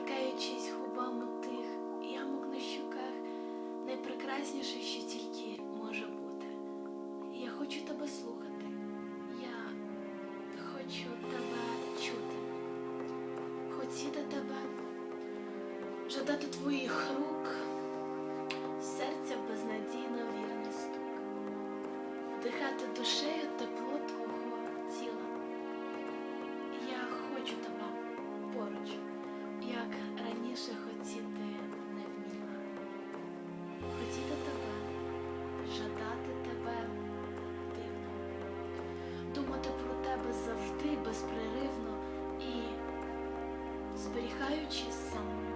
торкаючись губами тих ямок на щуках, найпрекрасніше, що тільки може бути. Я хочу тебе слухати, я хочу тебе чути, хотіти тебе, жадати твоїх рук, серця безнадійно вірний стук, вдихати душею. Безпреривно і зберігаючи саму